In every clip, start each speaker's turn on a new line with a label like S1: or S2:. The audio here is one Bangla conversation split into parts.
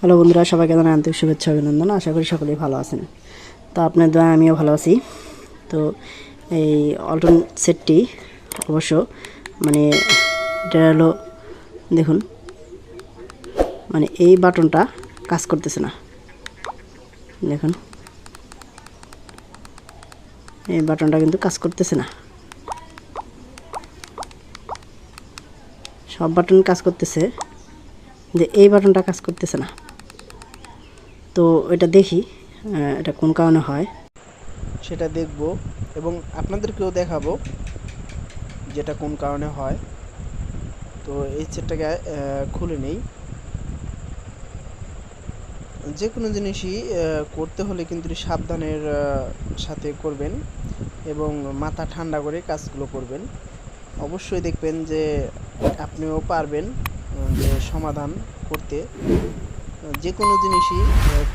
S1: হ্যালো বন্ধুরা, সবাইকে জানাই আন্তরিক শুভেচ্ছা অভিনন্দন। আশা করি সকলেই ভালো আছেন। তো আপনার দয়া আমিও ভালো আছি। তো এই অল্টন সেটটি অবশ্য মানে এটা হলো, দেখুন মানে এই বাটনটা কাজ করতেছে না। দেখুন, এই বাটনটা কিন্তু কাজ করতেছে না। সব বাটন কাজ করতেছে, যে এই বাটনটা কাজ করতেছে না। তো এটা দেখি এটা কোন কারণে হয়?
S2: সেটা দেখব এবং আপনাদেরকেও দেখাবো যেটা কোন কারণে হয়। তো এই সেটটাকে খুলে নেই। যে কোনো জিনিসই করতে হলে কিন্তু সাবধানের সাথে করবেন এবং মাথা ঠান্ডা করে কাজগুলো করবেন। অবশ্যই দেখবেন যে আপনিও পারবেন যে সমাধান করতে। যে কোনো জিনিসই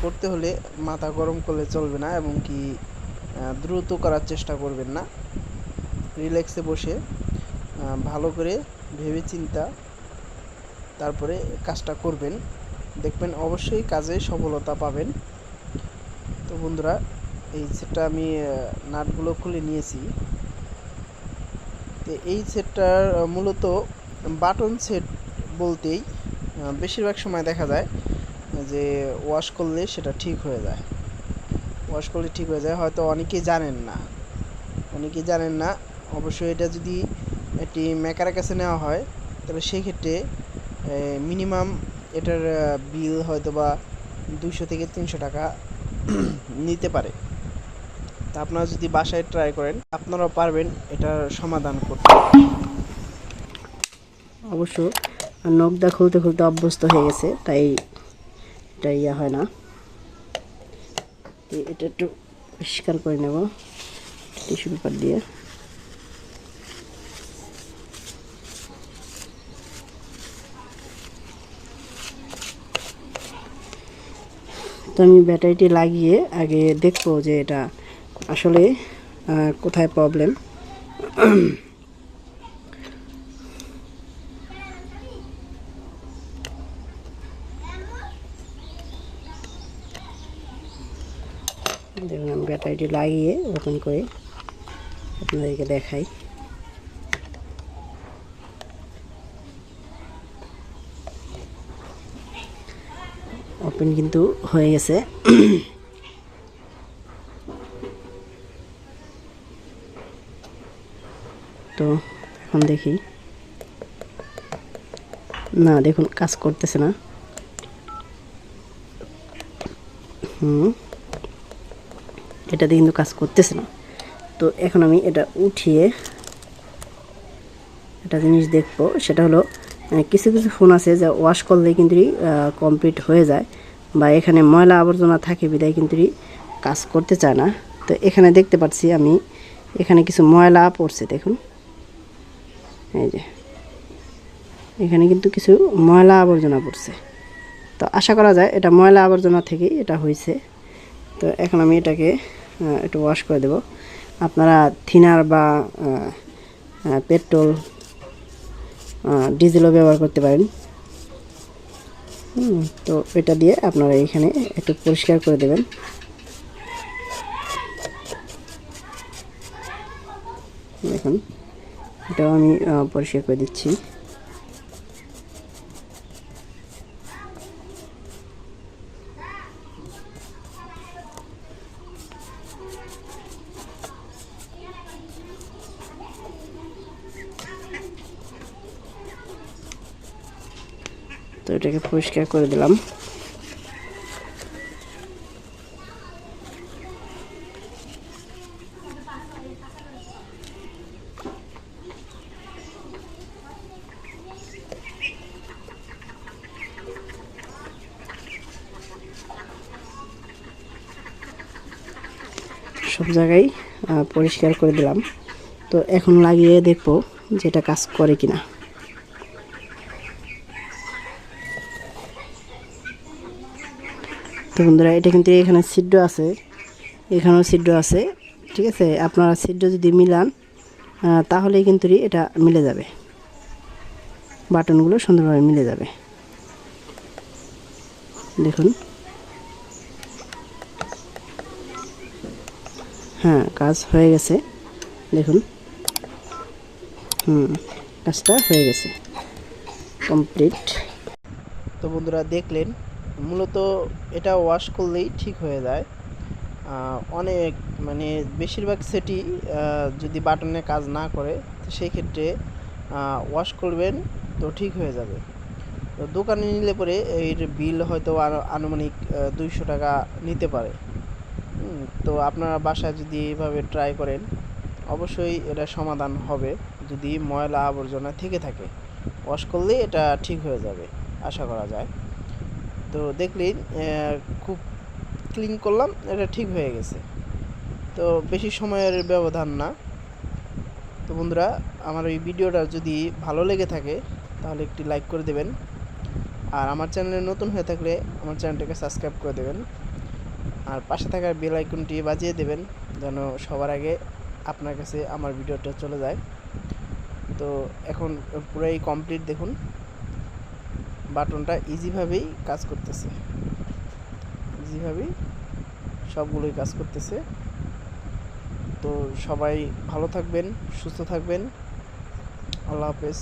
S2: করতে হলে মাথা গরম করলে চলবে না এবং কি দ্রুত করার চেষ্টা করবেন না। রিল্যাক্সে বসে ভালো করে ভেবে চিন্তা তারপরে কাজটা করবেন। দেখবেন অবশ্যই কাজে সফলতা পাবেন। তো বন্ধুরা, এই সেটটা আমি নাটগুলো খুলে নিয়েছি। তো এই সেটটার মূলত বাটন সেট বলতেই বেশিরভাগ সময় দেখা যায় যে ওয়াশ করলে সেটা ঠিক হয়ে যায়। ওয়াশ করলে ঠিক হয়ে যায়। হয়তো অনেকেই জানেন না। অনেকেই জানেন না। অবশ্যই এটা যদি একটি মেকারের কাছে নেওয়া হয়, তাহলে সেই ক্ষেত্রে মিনিমাম এটার বিল হয়তো বা দুইশো থেকে তিনশো টাকা নিতে পারে। তা আপনারা যদি বাসায় ট্রাই করেন, আপনারাও পারবেন এটার সমাধান করতে।
S1: অবশ্য নখদা খুলতে খুলতে অভ্যস্ত হয়ে গেছে, তাই এটা ইয়া হয় না। এটা একটু পরিষ্কার করে নেব, টিস্যু পেপার দিয়ে। তো আমি ব্যাটারিটি লাগিয়ে আগে দেখব যে এটা আসলে কোথায় প্রবলেম দেখুন আমি ব্যাটারিটি লাগিয়ে ওপেন করে আপনাদেরকে দেখাই। ওপেন কিন্তু হয়ে গেছে। তো এখন দেখি। না, দেখুন, কাজ করতেছে না। হুম। এটাতে কিন্তু কাজ করতেছে না। তো এখন আমি এটা উঠিয়ে একটা জিনিস দেখব, সেটা হলো কিছু কিছু ফোন আছে যা ওয়াশ করলে কিন্তু কমপ্লিট হয়ে যায় বা এখানে ময়লা আবর্জনা থাকে বিদায় কিন্তু কাজ করতে চায় না। তো এখানে দেখতে পাচ্ছি আমি, এখানে কিছু ময়লা পড়ছে, দেখুন। এই যে, এখানে কিন্তু কিছু ময়লা আবর্জনা পড়ছে। তো আশা করা যায় এটা ময়লা আবর্জনা থেকেই এটা হয়েছে। তো এখন আমি এটাকে একটু ওয়াশ করে দেব। আপনারা থিনার বা পেট্রোল ডিজেলও ব্যবহার করতে পারেন। তো এটা দিয়ে আপনারা এখানে একটু পরিষ্কার করে দেবেন। দেখুন, এটাও আমি পরিষ্কার করে দিচ্ছি। তো এটাকে পরিষ্কার করে দিলাম। সব জায়গায় পরিষ্কার করে দিলাম। তো এখন লাগিয়ে দেখব যে এটা কাজ করে কিনা। তো বন্ধুরা এটা কিন্তু এখানে সিদ্ধ আছে। এখানেও সিদ্ধ আছে ঠিক আছে? আপনারা সিদ্ধ যদি মিলান আহ, তাহলেই কিন্তু এটা মিলে যাবে। বাটনগুলো সুন্দরভাবে মিলে যাবে। দেখুন। হ্যাঁ কাজ হয়ে গেছে। দেখুন। হুম কাজটা হয়ে গেছে। কমপ্লিট।
S2: তো বন্ধুরা দেখলেন মূলত এটা ওয়াশ করলেই ঠিক হয়ে যায়। অনেক মানে বেশিরভাগ সেটি যদি বাটনে কাজ না করে, তো সেই ক্ষেত্রে ওয়াশ করবেন তো ঠিক হয়ে যাবে। তো দোকানে নিলে পরে এর বিল হয়তো আনুমানিক দুইশো টাকা নিতে পারে। তো আপনারা বাসায় যদি এইভাবে ট্রাই করেন, অবশ্যই এটা সমাধান হবে যদি ময়লা আবর্জনা থেকে থাকে। ওয়াশ করলেই এটা ঠিক হয়ে যাবে, আশা করা যায়। তো দেখলেন খুব ক্লিন করলাম, এটা ঠিক হয়ে গেছে। তো বেশি সময়ের ব্যবধান না। তো বন্ধুরা, আমার এই ভিডিওটা যদি ভালো লেগে থাকে, তাহলে একটি লাইক করে দেবেন। আর আমার চ্যানেলে নতুন হয়ে থাকলে আমার চ্যানেলটাকে সাবস্ক্রাইব করে দেবেন। আর পাশে থাকার বেল আইকনটি বাজিয়ে দেবেন, যেন সবার আগে আপনার কাছে আমার ভিডিওটা চলে যায়। তো এখন পুরাই কমপ্লিট দেখুন। বাটনটা ইজিভাবেই কাজ করতেছে। ইজিভাবেই সবগুলোই কাজ করতেছে। তো সবাই ভালো থাকবেন, সুস্থ থাকবেন। আল্লাহ হাফেজ।